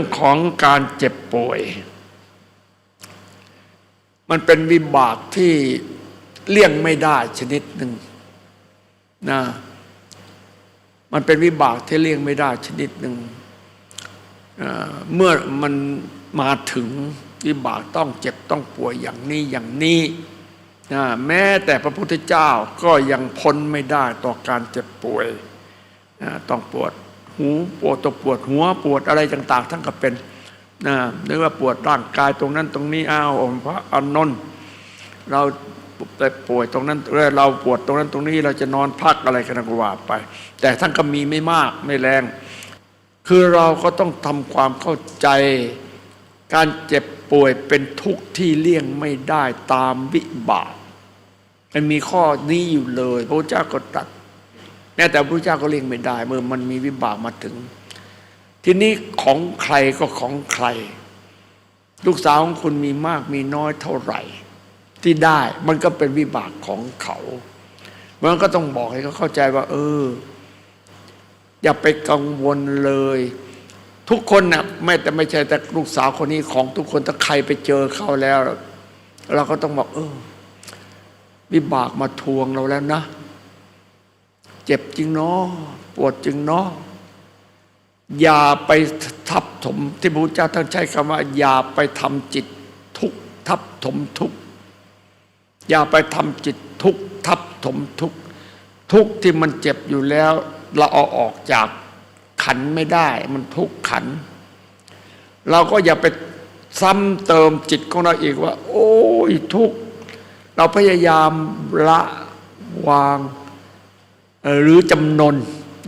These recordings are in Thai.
รื่องของการเจ็บป่วย มันเป็นวิบากที่เลี่ยงไม่ได้ชนิดหนึ่งนะมันเป็นวิบากที่เลี่ยงไม่ได้ชนิดหนึ่งเมื่อมันมาถึงวิบากต้องเจ็บต้องป่วยอย่างนี้อย่างนี้นะแม้แต่พระพุทธเจ้าก็ยังพ้นไม่ได้ต่อการเจ็บป่วยนะต้องปวด หูปวดตัวปวดหัวปวดอะไรต่าง ๆ ทั้งก็เป็นนะหรือว่าปวดร่างกายตรงนั้นตรงนี้อ้าวองค์พระอานนท์เราแต่ป่วยตรงนั้นเออเราปวดตรงนั้นตรงนี้เราจะนอนพักอะไรกันก็ว่าไป แต่ท่านก็มีไม่มากไม่แรง คือเราก็ต้องทำความเข้าใจ การเจ็บป่วยเป็นทุกข์ที่เลี่ยงไม่ได้ตามวิบากมันมีข้อนี้อยู่เลย พระเจ้าก็ตรัส แม้แต่พระเจ้าก็เลี่ยงไม่ได้ เมื่อมันมีวิบากมาถึง ทีนี้ของใครก็ของใคร ลูกสาวของคุณมีมากมีน้อยเท่าไหร่ ที่ได้มันก็เป็นวิบากของเขามันก็ต้องบอกให้เขาเข้าใจว่า เออ อย่าไปกังวลเลย ทุกคนนะ่ะไม่แต่ไม่ใช่แต่ลูกสาวคนนี้ของทุกคนถ้าใครไปเจอเขาแล้ว เราก็ต้องบอกเออ วิบากมาทวงเราแล้วนะ เจ็บจริงเนาะปวดจริงเนาะอย่าไปทับถมที่พระพุทธเจ้าท่านใช้คำว่า อย่าไปทำจิตทุกทับถมทุกอย่าไปทำจิตทุกทับถมทุกทุกที่มันเจ็บอยู่แล้ว เราเอาออกจากขันไม่ได้ มันทุกข์ขัน เราก็อย่าไปซ้ำเติมจิตของเราอีกว่า โอ้ยทุกเราพยายามละวาง หรือจำนน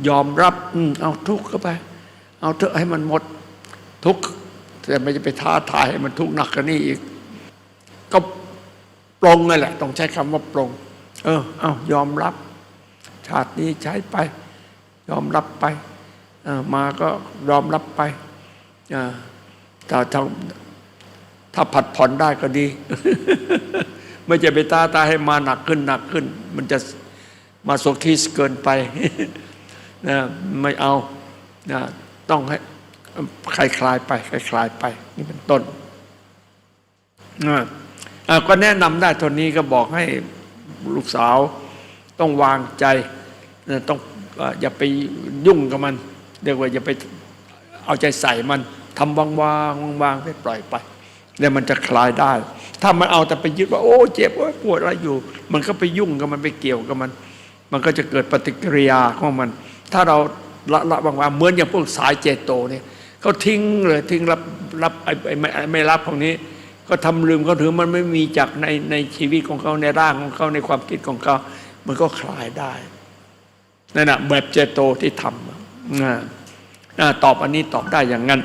ยอมรับเอาทุกข์เข้าไป เอาเถอะให้มันหมดทุกข์แต่ไม่จะไปท้าทายให้มันทุกข์หนักกันนี่อีก ก็ปรงนั่นแหละ ต้องใช้คำว่าปรง เออ เอายอมรับ ชาตินี้ใช้ไป ยอมรับไปมาก็ยอมรับไปเออถ้าถ้าถ้าผัดผ่อนได้ก็ดี ไม่จะไปตาตาให้มาหนักขึ้นหนักขึ้น มันจะ มาโซคิสเกินไปนะไม่เอานะต้องให้คลายคลายไปคลายคลายไป นี่เป็นต้นนะก็แนะนำได้ตัวนี้ก็บอกให้ลูกสาวต้องวางใจนะต้องอย่าไปยุ่งกับมันเรียกว่าอย่าไปเอาใจใส่มันทำวางวางวางวางไปปล่อยไปแล้วมันจะคลายได้ ถ้ามันเอาแต่ไปยึดว่า โอ้ เจ็บโอ้ปวดอะไรอยู่ มันก็ไปยุ่งกับมันไปเกี่ยวกับมัน มันก็จะเกิดปฏิกิริยาของมัน ถ้าเราละละวางวาเหมือนอย่างพวกสายเจโตเนี่ยเขาทิ้งเลยทิ้งรับรับไอ้ไม่ไม่รับของนี้ ก็ทำลืมเขาถือมันไม่มีจากในในชีวิตของเขาในร่างของเขาในความคิดของเขามันก็คลายได้นั่นแหะแบบเจโตที่ทำอะอ่าตอบอันนี้ตอบได้อย่างนั้น